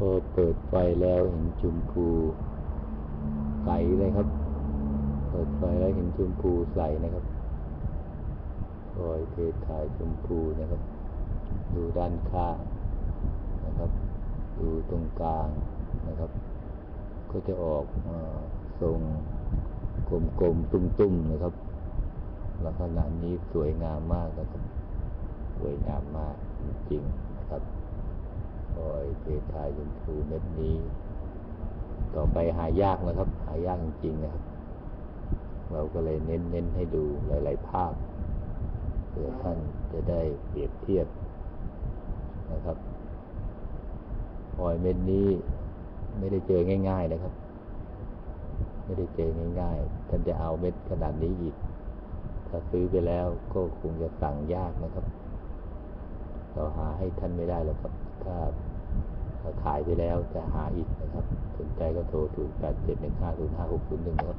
พอเปิดไฟแล้วเห็นชมพูใสเลยครับ เปิดไฟแล้วเห็นชมพูใสนะครับรอยเพทายชมพูนะครับ ดูด้านข้างนะครับ ดูตรงกลางนะครับ ก็จะออกทรงกลมๆตุ้มๆนะครับลักษณะนี้สวยงามมากนะครับ สวยงามมากจริงๆนะครับ อยเพทายชมพูเม็ดนี้ ต่อไปหายากนะครับ หายากจริงๆนะครับ เราก็เลยเน้นๆให้ดูหลายๆภาพเพื่อท่านจะได้เปรียบเทียบนะครับรอยเม็ดนี้ไม่ได้เจอง่าย ๆนะครับ ไม่ได้เจอง่ายๆท่านจะเอาเม็ดขนาดนี้อีก ถ้าซื้อไปแล้วก็คงจะสั่งยากนะครับ เราหาให้ท่านไม่ได้หรอกครับ ถ้า ถ้าขายไปแล้วจะหาอีกนะครับ สนใจก็โทร 0 8 7 1 5 0 5 6 0 1 ครับ